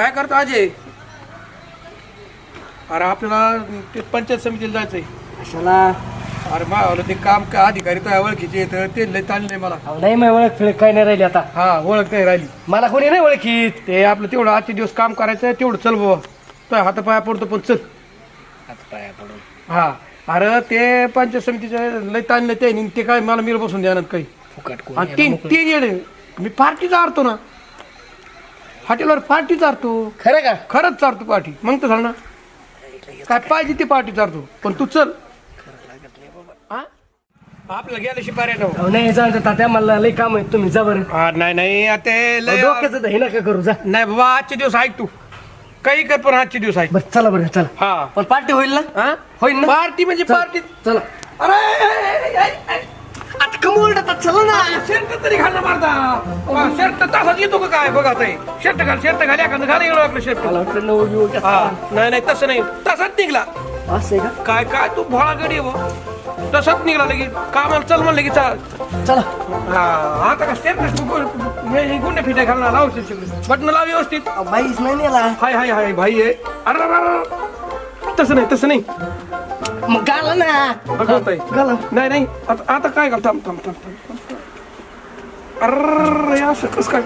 काय करतो अजय? अरे आपल्याला ते पंचायत समितीला जायचंय. कशाला? अरे मला ते काम का अधिकारी तर ओळखीचे येतं ते लय ताणलंय मला. अहो, नाही मी ओळख फिळख काय नाही राहिली आता. हा ओळख नाही राहिली. मला कोणी नाही ओळखीत. ते आपलं तेवढं आजचे दिवस काम करायचं तेवढं चल बाबा तो हातापाया पडतो पण चल. हा अरे ते पंचायत समितीचे लय ताणले ते ते काय मला मिळ बसून द्यानात काही. फुकट कोण तीन तीन येडे. मी पार्टी चारतो ना. हॉटेलवर पार्टी चारतो. खरं का? खरंच चारतो पार्टी मग तर झालं ना? काय पाहिजे ते पार्टी चारतो. पण तू चल. हा? अहो, नाही तात्या मला लई काम आहे तुम्ही जा बरं. हा, नाही नाही आता ते लय डोक्याचं हे नका करू जा. नाही बाबा आजचे दिवस ऐक तू. काही कर पण आजचे दिवस ऐक. बरं चला बरं चला. हा. पण पार्टी होईल ना? हा? होईल ना? पार्टी म्हणजे चल, पार्टी. चला. अरे आता कमवून चला ना. शर्ट तरी घालणं मारता शर्ट तासाच येतो का काय? बघा ताई. शर्ट घाल शर्ट घाल. एखादं घाल एवढं आपलं शर्ट मला वाटलं नऊ बिऊ घ्या. हा. नाही नाही तसं नाही. तसाच निघला. असं आहे का? काय काय? तू भोळा गडी आहे बुवा. तसाच निघला लगे कामाला चल म्हणलं की चाल. चला. हा आता का शर्ट गुंडे फिटे घालणार लाव बटन लाव व्यवस्थित. अहो, बाईच नाही नेला. हाय हाय हाय भाई आहे. अरे अरे, अरे. तसं नाही तसं नाही. मग गाला ना. ताई गाला. नाही नाही. आता आता काय घाल थांब थांब थांब थांब, थांब. अरे असं कसं काय?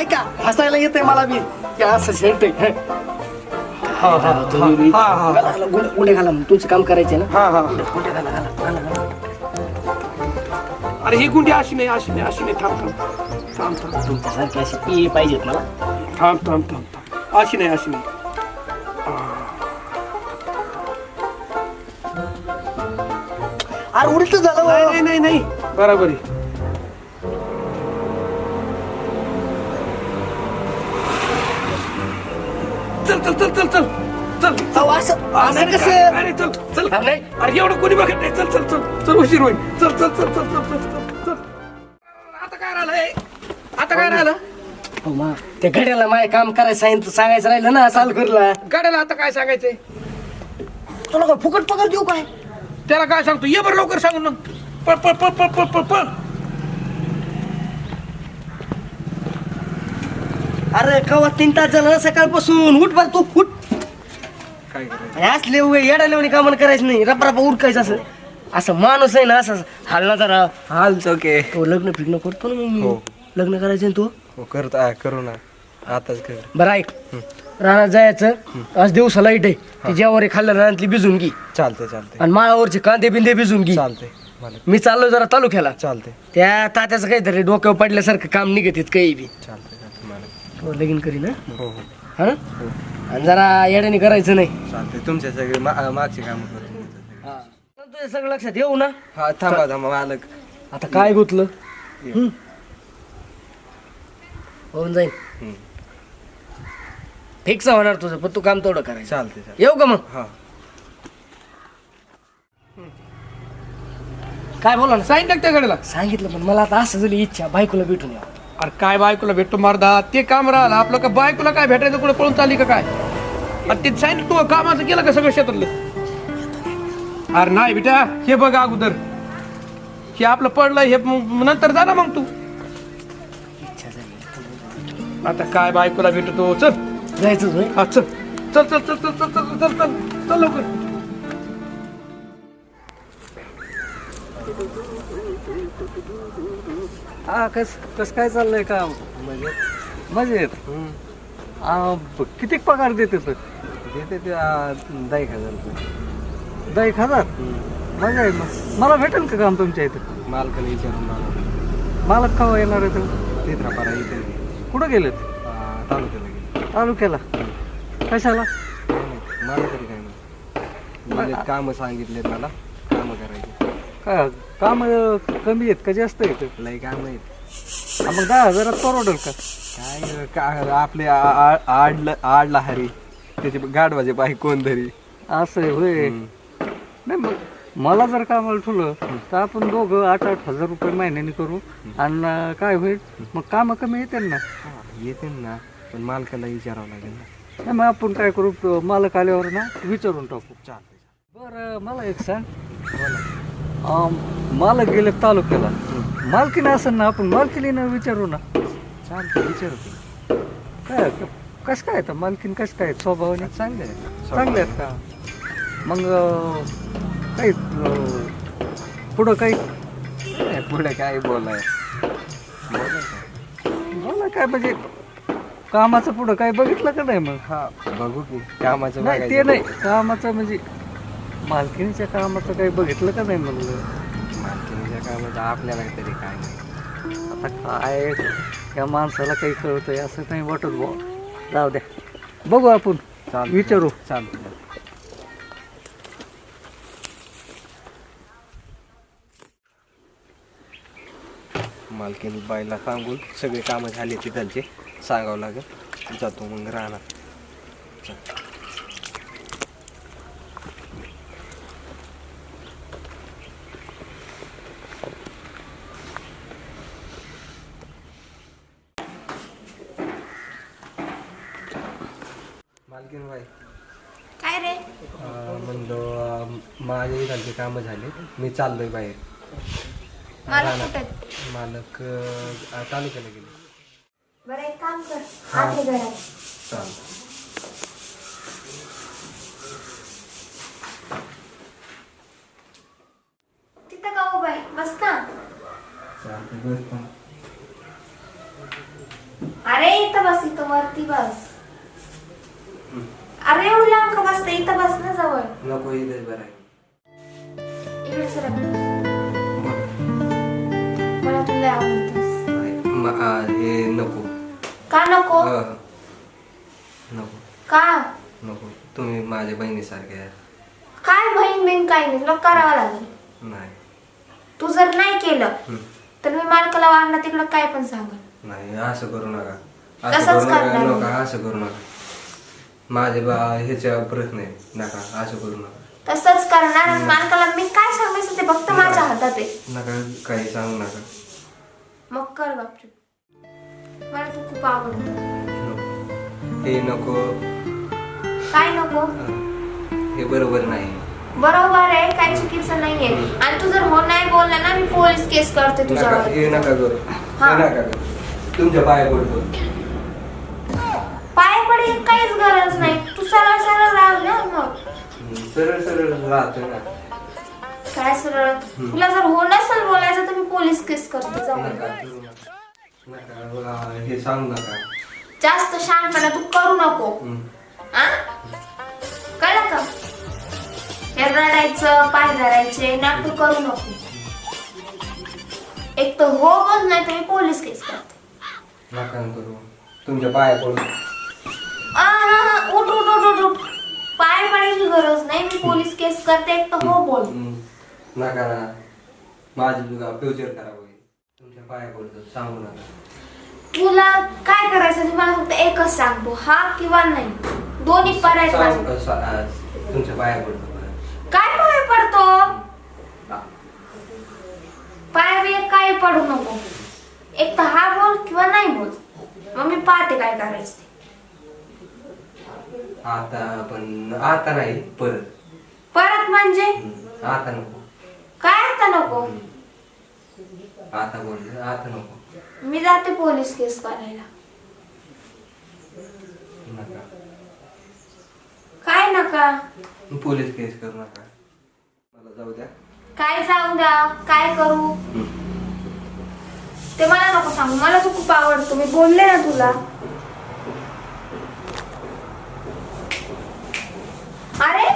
ऐका हसायला येते मला बी. की असं आहे. हा. हा हा, हा. घाला, घाला, गुंडे घाला तुमचं काम करायचे ना? हा हा. गुंडे घाला घाला घाला घाला. अरे ही गुंडी अशी नाही अशी नाही अशी नाही. थांब थांब थांब. थांब तुमच्यासारखे असे पी पाहिजेत मला. थांब थांब थांब थांब. अशी नाही अशी नाही. अरे उलट झालं नाही हो. नाही नाही नाही बरोबर आहे चल चल चल चल चल चल अहो, असं असं अरे, कसं अरे चल चल हा, नाही. अरे एवढं कोणी बघत नाही चल चल चल चल उशीर होईल चल चल चल चल चल चल चल चल आता काय राहिलंय आता काय राहिलं हो, मा, त्या घड्याला माय काम करायचं सांगितलं सांगायचं राहिलं ना चाल करला गाड्याला आता काय सांगायचंय तुला काय फुकट पगार देऊ काय त्याला काय सांगतो? ये बरं लवकर सांगून मग. पळ पळ पळ पळ पळ पळ पळ. अरे कवा तीन तास झालं ना सकाळपासून? उठ बर तू उठ. काय करायचं? आणि असले येडा लेवणी कामं करायचं नाही. रपा रपा उठकायचं असं. असं माणूस आहे ना असं हालना जरा. हाल ओके तो लग्न फिरणं करतो ना मग हो. लग्न करायचं ना तू? हो करत. करू ना. आताच कर. बरं ऐक. रानात जायचं. आज दिवसा लाइट आहे. ती ज्यावर खाल्ल्या रानातली भिजून घे. चालते चालते आणि माळावरचे कांदे बिंदे भिजून घे. चालते मला मी चाललो जरा तालुक्याला. चालते त्या तात्याचं काहीतरी डोक्यावर पडल्यासारखं काम निघत काही बी. चालते चालते मला तो लगीन करी ना हो हो. हा? आणि जरा येड्याने करायचं नाही. चालते तुमच्या सगळे मा- मागचे काम करतो पण तुझ्या सगळं लक्षात येऊ ना? हा थांबा थांबा मालक. आता काय गुतलं? हं? होऊन जाईल हम्म. फिक्स होणार तुझं पण तू काम तेवढं करायचं. चालते चालते येऊ का मग? हा. काय बोला ना? सांगितलं का त्या गाड्याला सांगितलं पण मला आता असं झाली इच्छा बायकोला भेटून या अरे काय बायकोला भेटतो मारदा? ते काम राहिलं. आपलं का बायकोला काय भेटायचं? कुठे पळून चालली का काय? अरे ते सांगितलं तू कामाचं केलं का सगळं शेतातलं? अरे नाही बेटा हे बघ अगोदर. हे आपलं पडलं हे मग नंतर जा ना मग तू. इच्छा झाली. आता काय बायकोला भेटतो? चल. जायचं होय हा चल. चल चल चल चल चल चल चल चल. चल लवकर. हा कस कस काय चाललंय काम? मजेत. आ, ब- किती पगार देते तर? देते ते आ, दहा एक हजार रुपये दहा एक हजार मजा आहे. मग मला भेटेल का काम तुमच्या इथं? मालकाला विचारून मला मालक. केव्हा येणार आहे तर? तेच राहा इथे. कुठं गेलेत? आ, तालुक्याला तालुक्याला कशाला मला तरी काय नाही मला कामं सांगितलेत मला. कामं करायची. काय काम कमी आहेत का? जास्त आहेत? लई काम आहेत. मग दहा हजारात परवडेल का? काय का आपले आ- आ- आडला आडला हरी. त्याचे गाडवाचे पाय कोण तरी असं आहे होय. नाही मग मला जर कामाला ठेवलं तर आपण दोघं आठ आठ हजार रुपये महिन्याने करू. आणि काय होईल? मग कामं कमी येतील ना. येते ना. पण मालकाला विचारावं लागेल ना. नाही मग आपण काय करू मालक आल्यावर ना विचारून टाकू. चालते बरं मला एक सांग. अं, मालक गेले तालुक्याला. मालकीने असेल ना आपण मालकीने विचारू ना. चालते विचारू काय कसं काय तर मालकीन कसं काय स्वभावाने चांगले. चांगले आहेत का? मग अं, काही अं, पुढं काही? नाही, पुढे काय बोलाय. मला काय म्हणजे कामाचं पुढं काय बघितलं का नाही मग? हा बघू की कामाचं नाही ते बघायचं. नाही. कामाचं म्हणजे मालकीनीच्या कामाचं काही बघितलं का नाही म्हणलं मालकीणीच्या कामाचं आपल्याला तरी काय नाही. आता काय या माणसाला काही कळतंय असं नाही वाटत बुवा. जाऊ द्या. बघू आपण. चालतंय. विचारू. चालतं मालकीन बाईला सांगून सगळे कामं झाले तिथलचे. सांगावं लागेल. जातो मग राहणार. मालकीन बाई काय रे? म्हणलो माझे कामं झाले. मी चाललोय बाहेर. मालक अं, तालुक्याला गेले. बरं एक काम कर. घरात चालतं तिथं का उभा आहे? बस ना? चालतं बस पण. अरे इथं बस इथं वरती बस. अरे एवढं लांब का बसते? इथं बस ना जवळ. नको इथेच बरं आहे. इकडे सरक मला तुला आवडतस. नाही, म- आ, हे नको. का नको? अं, नको. का? नको. तुम्ही माझ्या बहिणीसारखे आहे काय बहीण बिन काय नाही? तुला करावं लागेल. नाही. तू जर नाही केलं. तर मी मालकाला वाढणार तिकडं काय पण सांगेल. नाही असं करू नका. असं तसंच करू नका. करणार मी. नका असं करू नका. माझे बा ह्याच्या प्रश्न आहे. नका असं करू नका. तसंच करणार आणि मालकाला मी काय सांगायचं ते फक्त माझ्या हातात आहे. नका काही सांगू नका. मग कर गपचूप. मला तू खूप आवडतो. हे नको. काय नको? हे बरोबर नाही. बरोबर आहे काही चुकीचं नाहीये. आणि तू जर हो नाही बोलला ना मी पोलीस केस करते नका तुझ्यावर. हे नका करू. हा. हे नका करू. तुमच्या पाया पडतो. पाय पडे काहीच गरज नाही. तू सरळ सरळ राह ना मग. सरळ सरळ राहतो ना. काय सरळ? तुला जर हो नसेल बोलायचं तर मी पोलीस केस करते. जाऊ नका करू नका. नका हे सांगू नका जास्त शहाणपणा तू करू नको. हं. आ? कळलं का? हे रडायचं पाय धरायचे नाटक करू नको. एक तर हो बोल नाही तर मी पोलीस केस करते. नका करू. तुमच्या पाया पडू. आ, हा, हा, उठ उठ उठ उठ उठ. पाय पडायची गरज नाही मी पोलीस केस करते एक तर हो बोल. हं. नका ना. माझी तुझा फ्युचर खराब होईल. पाया पडतो सांगू नका. तुला काय करायचं ते मला फक्त एकच सांगतो हा किंवा नाही. दोन्ही पर्याय सांग- माझे. सा- आ, तुमच्या पाया पडतो काय पाय पडतो? पाय बी काय पडू नको. एक तर हा बोल किंवा नाही बोल. मग मी पाहते काय करायचं ते. आता पण आता नाही परत. परत म्हणजे. आता नको. काय आता नको? आता बोल आता नको. मी जाते पोलीस केस करायला नका. काय नका? पोलीस केस करू नका. मला जाऊ द्या. काय जाऊ द्या? काय करू. ते मला नको सांगू. मला तू खूप आवडतो. मी बोलले ना तुला. अरे!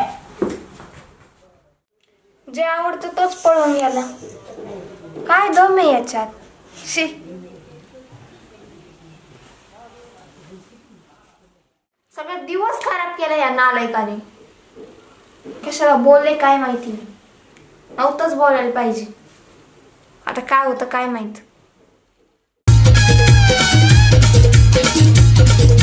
जे आवडतं तोच पळून गेला. काय दम आहे याच्यात? शी. सगळा दिवस खराब केला या नालायकाने. कशाला बोलले काय माहिती? नाही नव्हतंच बोलायला पाहिजे. आता काय होतं काय माहिती?